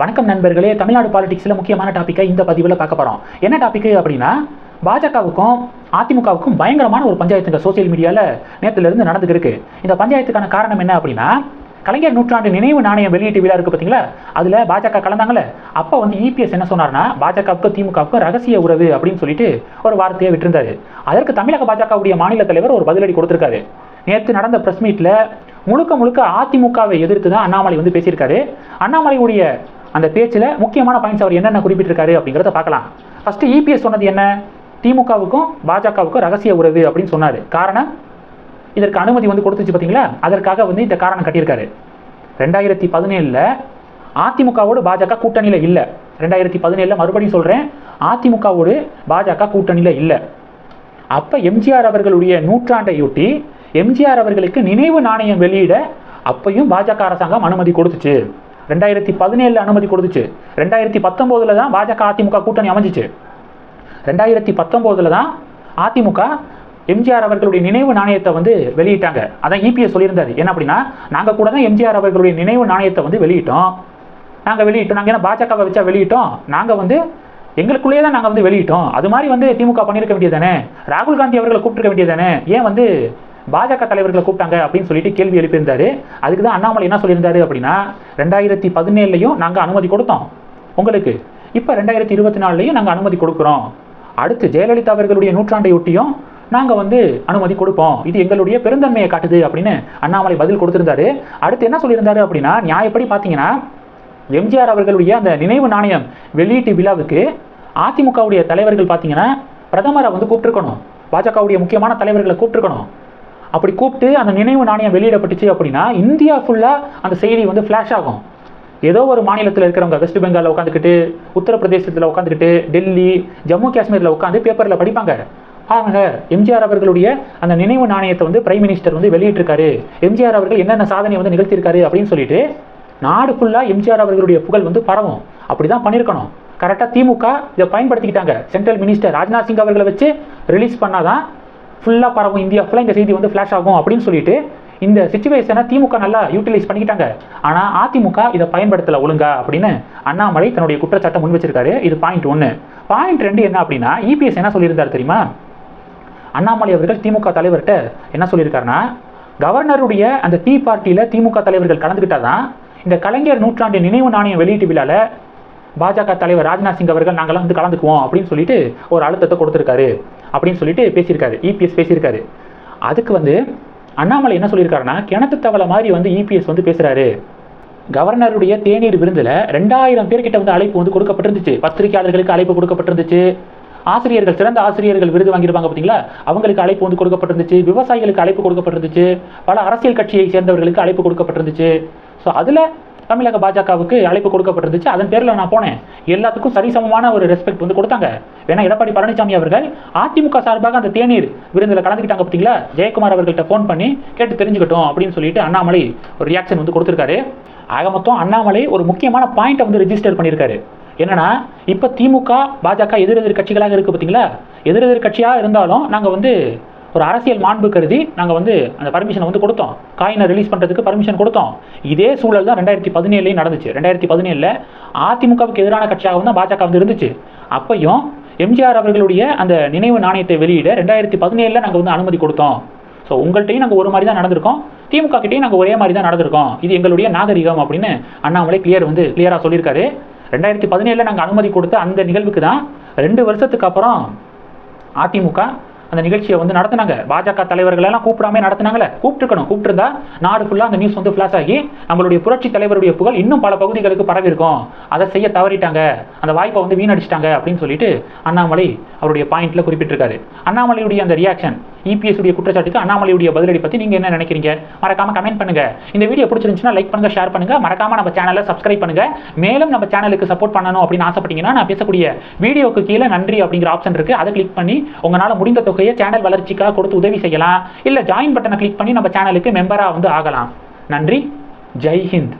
வணக்கம் நண்பர்களே. தமிழ்நாடு பாலிடிக்ஸில் முக்கியமான டாப்பிக்கை இந்த பதிவில் பார்க்க போகிறோம் என்ன டாப்பிக்கு அப்படின்னா பாஜகவுக்கும் அதிமுகவுக்கும் பயங்கரமான ஒரு பஞ்சாயத்துங்க சோசியல் மீடியாவில் நேற்றுலேருந்து நடந்துக்கு இந்த பஞ்சாயத்துக்கான காரணம் என்ன அப்படின்னா கலைஞர் நூற்றாண்டு நினைவு நாணயம் வெளியீட்டு விழா இருக்குது பார்த்தீங்களா அதில் பாஜக கலந்தாங்கல்ல. அப்போ வந்து இபிஎஸ் என்ன சொன்னார்னா பாஜகவுக்கும் திமுகவுக்கும் ரகசிய உறவு அப்படின்னு சொல்லிட்டு ஒரு வார்த்தையை விட்டிருந்தாரு. அதற்கு தமிழக பாஜகவுடைய மாநில தலைவர் ஒரு பதிலடி கொடுத்துருக்காரு. நேற்று நடந்த பிரஸ் மீட்டில் முழுக்க முழுக்க அதிமுகவை எதிர்த்து தான் அண்ணாமலை வந்து பேசியிருக்காரு. அண்ணாமலையுடைய அந்த பேச்சில் முக்கியமான பாயிண்ட்ஸ் அவர் என்னென்ன குறிப்பிட்டிருக்காரு அப்படிங்கிறத பார்க்கலாம். ஃபர்ஸ்ட் இபிஎஸ் சொன்னது என்ன? திமுகவுக்கும் பாஜகவுக்கும் ரகசிய உறவு அப்படின்னு சொன்னார். காரணம்? இதற்கு அனுமதி வந்து கொடுத்துச்சு பார்த்தீங்களா அதற்காக வந்து இந்த காரணம் கட்டியிருக்காரு. ரெண்டாயிரத்தி பதினேழில் அதிமுகவோடு பாஜக கூட்டணியில் இல்லை. ரெண்டாயிரத்தி பதினேழில் மறுபடியும் சொல்கிறேன் அதிமுகவோடு பாஜக கூட்டணியில் இல்லை. அப்போ எம்ஜிஆர் அவர்களுடைய நூற்றாண்டையொட்டி எம்ஜிஆர் அவர்களுக்கு நினைவு நாணயம் வெளியிட அப்பையும் பாஜக அரசாங்கம் அனுமதி கொடுத்துச்சு. ரெண்டாயிரத்தி பதினேழில் அனுமதி கொடுத்துச்சு. ரெண்டாயிரத்தி பத்தொம்போதில் தான் பாஜக அதிமுக கூட்டணி அமைஞ்சிச்சு. ரெண்டாயிரத்தி பத்தொம்போதில் தான் அதிமுக எம்ஜிஆர் அவர்களுடைய நினைவு நாணயத்தை வந்து வெளியிட்டாங்க. அதான் இபிஎஸ் சொல்லியிருந்தாரு. என்ன அப்படின்னா நாங்கள் கூட தான் எம்ஜிஆர் அவர்களுடைய நினைவு நாணயத்தை வந்து வெளியிட்டோம். நாங்கள் வெளியிட்டோம். நாங்கள் என்ன பாஜகவை வச்சா வெளியிட்டோம்? நாங்கள் வந்து எங்களுக்குள்ளேயே தான் நாங்கள் வந்து வெளியிட்டோம். அது மாதிரி வந்து திமுக பண்ணியிருக்க வேண்டியதானே ராகுல் காந்தி அவர்களை கூப்பிட்டுருக்க வேண்டியதானே ஏன் வந்து பாஜக தலைவர்களை கூப்பிட்டாங்க அப்படின்னு சொல்லிட்டு கேள்வி எழுப்பியிருந்தாரு. அதுக்கு தான் அண்ணாமலை என்ன சொல்லியிருந்தாரு அப்படின்னா ரெண்டாயிரத்தி பதினேழுலையும் நாங்கள் அனுமதி கொடுத்தோம் உங்களுக்கு. இப்போ ரெண்டாயிரத்தி இருபத்தி நாலுலையும் நாங்கள் அனுமதி கொடுக்குறோம். அடுத்து ஜெயலலிதா அவர்களுடைய நூற்றாண்டையொட்டியும் நாங்கள் வந்து அனுமதி கொடுப்போம். இது எங்களுடைய பெருந்தன்மையை காட்டுது அப்படின்னு அண்ணாமலை பதில் கொடுத்துருந்தாரு. அடுத்து என்ன சொல்லியிருந்தாரு அப்படின்னா நியாயப்படி பார்த்தீங்கன்னா எம்ஜிஆர் அவர்களுடைய அந்த நினைவு நாணயம் வெளியீட்டு விழாவுக்கு அதிமுகவுடைய தலைவர்கள் பார்த்தீங்கன்னா பிரதமரை வந்து கூப்பிட்டுருக்கணும். பாஜகவுடைய முக்கியமான தலைவர்களை கூப்பிட்டுருக்கணும். அப்படி கூப்பிட்டு அந்த நினைவு நாணயம் வெளியிடப்பட்டுச்சு அப்படின்னா இந்தியா ஃபுல்லாக அந்த செய்தி வந்து ஃப்ளாஷ் ஆகும். ஏதோ ஒரு மாநிலத்தில் இருக்கிறவங்க வெஸ்ட் பெங்காலில் உட்காந்துக்கிட்டு உத்தரப்பிரதேசத்தில் உட்காந்துக்கிட்டு டெல்லி ஜம்மு காஷ்மீரில் உட்காந்து பேப்பரில் படிப்பாங்க. பாருங்க எம்ஜிஆர் அவர்களுடைய அந்த நினைவு நாணயத்தை வந்து பிரைம் மினிஸ்டர் வந்து வெளியிட்டிருக்காரு. எம்ஜிஆர் அவர்கள் என்னென்ன சாதனை வந்து நிகழ்த்தியிருக்காரு அப்படின்னு சொல்லிட்டு நாடு ஃபுல்லாக எம்ஜிஆர் அவர்களுடைய புகழ் வந்து பரவும். அப்படி தான் பண்ணியிருக்கணும் கரெக்டாக திமுக இதை பயன்படுத்திக்கிட்டாங்க. சென்ட்ரல் மினிஸ்டர் ராஜ்நாத் சிங் அவர்களை வச்சு ரிலீஸ் பண்ணாதான் ஃபுல்லாக பரவும் இந்தியா ஃபுல்லாக இந்த செய்தி வந்து ஃப்ளாஷ் ஆகும் அப்படின்னு சொல்லிட்டு இந்த சுச்சுவேஷனை திமுக நல்லா யூட்டிலைஸ் பண்ணிக்கிட்டாங்க. ஆனால் அதிமுக இதை பயன்படுத்தலை ஒழுங்கா அப்படின்னு அண்ணாமலை தன்னுடைய குற்றச்சாட்டை முன் வச்சிருக்காரு. இது பாயிண்ட் ஒன்று பாயிண்ட் ரெண்டு என்ன அப்படின்னா இபிஎஸ் என்ன சொல்லியிருந்தார் தெரியுமா? அண்ணாமலை அவர்கள் திமுக தலைவர்கிட்ட என்ன சொல்லியிருக்காருன்னா கவர்னருடைய அந்த டீ பார்ட்டியில் திமுக தலைவர்கள் கலந்துக்கிட்டாதான் இந்த கலைஞர் நூற்றாண்டு நினைவு நாணயம் வெளியீட்டு விழாவில் பாஜக தலைவர் ராஜ்நாத் சிங் அவர்கள் நாங்கள்லாம் வந்து கலந்துக்குவோம் அப்படின்னு சொல்லிட்டு ஒரு அழுத்தத்தை கொடுத்துருக்காரு. அப்படின்னு சொல்லிட்டு பேசியிருக்காரு. இபிஎஸ் பேசியிருக்காரு. அதுக்கு வந்து அண்ணாமலை என்ன சொல்லியிருக்காருன்னா கிணத்து தவளை மாதிரி வந்து இபிஎஸ் வந்து பேசுகிறாரு கவர்னருடைய தேநீர் விருந்தில் ரெண்டாயிரம் பேர்கிட்ட வந்து அழைப்பு வந்து கொடுக்கப்பட்டிருந்துச்சு. பத்திரிகையாளர்களுக்கு அழைப்பு கொடுக்கப்பட்டிருந்துச்சு. ஆசிரியர்கள் சிறந்த ஆசிரியர்கள் விருது வாங்கியிருப்பாங்க பார்த்தீங்களா? அவங்களுக்கு அழைப்பு வந்து கொடுக்கப்பட்டிருந்துச்சு. விவசாயிகளுக்கு அழைப்பு கொடுக்கப்பட்டிருந்துச்சு. பல அரசியல் கட்சியை சேர்ந்தவர்களுக்கு அழைப்பு கொடுக்கப்பட்டிருந்துச்சு. ஸோ அதில் தமிழக பாஜகவுக்கு அழைப்பு கொடுக்கப்பட்டிருந்துச்சு. அதன் பேரில் நான் போனேன். எல்லாத்துக்கும் சரிசமமான ஒரு ரெஸ்பெக்ட் வந்து கொடுத்தாங்க. ஏன்னா எடப்பாடி பழனிசாமி அவர்கள் அதிமுக சார்பாக அந்த தேநீர் விருந்தில் கலந்துக்கிட்டாங்க பார்த்தீங்களா ஜெயக்குமார் அவர்கள்ட்ட ஃபோன் பண்ணி கேட்டு தெரிஞ்சுக்கிட்டோம் அப்படின்னு சொல்லிட்டு அண்ணாமலை ஒரு ரியாக்ஷன் வந்து கொடுத்துருக்காரு. ஆக மொத்தம் அண்ணாமலை ஒரு முக்கியமான பாயிண்ட்டை வந்து ரிஜிஸ்டர் பண்ணியிருக்காரு. என்னன்னா இப்போ திமுக பாஜக எதிரெதிர் கட்சிகளாக இருக்குது பார்த்தீங்களா எதிரெதிர் கட்சியாக இருந்தாலும் நாங்கள் வந்து ஒரு அரசியல் மாண்பு கருதி நாங்கள் வந்து அந்த பர்மிஷனை வந்து கொடுத்தோம். காயினை ரிலீஸ் பண்ணுறதுக்கு பர்மிஷன் கொடுத்தோம். இதே சூழல் தான் ரெண்டாயிரத்தி பதினேழுலையும் நடந்துச்சு. ரெண்டாயிரத்தி பதினேழில் அதிமுகவுக்கு எதிரான கட்சியாக தான் பாஜக வந்து இருந்துச்சு. அப்பையும் எம்ஜிஆர் அவர்களுடைய அந்த நினைவு நாணயத்தை வெளியிட ரெண்டாயிரத்தி பதினேழில் நாங்கள் வந்து அனுமதி கொடுத்தோம். ஸோ உங்கள்கிட்டையும் நாங்கள் ஒரு மாதிரி தான் நடந்திருக்கோம். திமுக கிட்டையும் நாங்கள் ஒரே மாதிரி தான் நடந்திருக்கோம். இது எங்களுடைய நாகரிகம் அப்படின்னு அண்ணாமலை கிளியர் வந்து கிளியராக சொல்லியிருக்காரு. ரெண்டாயிரத்தி பதினேழில் நாங்கள் அனுமதி கொடுத்த அந்த நிகழ்வுக்கு தான் ரெண்டு வருஷத்துக்கு அப்புறம் அதிமுக அந்த நிகழ்ச்சியை வந்து நடத்தினாங்க. பாஜக தலைவர்கள் எல்லாம் கூப்பிடாம நடத்தினாங்களே கூப்பிட்டுருக்கணும். கூப்பிட்டுருந்தா நாடு ஃபுல்லாக அந்த நியூஸ் வந்து ஃப்ளாஷ் ஆகி நம்மளுடைய புரட்சி தலைவருடைய புகழ் இன்னும் பல பகுதிகளுக்கு பரவி இருக்கும். அதை செய்ய தவறிட்டாங்க. அந்த வாய்ப்பை வந்து வீணடிச்சிட்டாங்க அப்படின்னு சொல்லிட்டு அண்ணாமலை அவருடைய பாயிண்ட்ல குறிப்பிட்டிருக்காரு. அண்ணாமலையுடைய அந்த ரியாக்ஷன் இபிஎஸ் உடைய குற்றச்சாட்டுக்கு அண்ணாமலையுடைய பதிலடி பத்தி நீங்க என்ன நினைக்கிறீங்க? மறக்காம கமெண்ட் பண்ணுங்க. இந்த வீடியோ பிடிச்சிருந்துச்சுன்னா லைக் பண்ணுங்க ஷேர் பண்ணுங்க. மறக்காம நம்ம சேனலை சப்ஸ்கிரைப் பண்ணுங்க. மேலும் நம்ம சேனலுக்கு சப்போர்ட் பண்ணணும் அப்படின்னு ஆசைப்பட்டீங்கன்னா நான் பேசக்கூடிய வீடியோக்கு கீழே நன்றி அப்படிங்கிற ஆப்ஷன் இருக்கு. அதை கிளிக் பண்ணி உங்களால் முடிந்த தொகையை சேனல் வளர்ச்சிக்காக கொடுத்து உதவி செய்யலாம். இல்ல ஜாயின் பட்டனை கிளிக் பண்ணி நம்ம சேனலுக்கு மெம்பரா வந்து ஆகலாம். நன்றி. ஜெய் ஹிந்த்.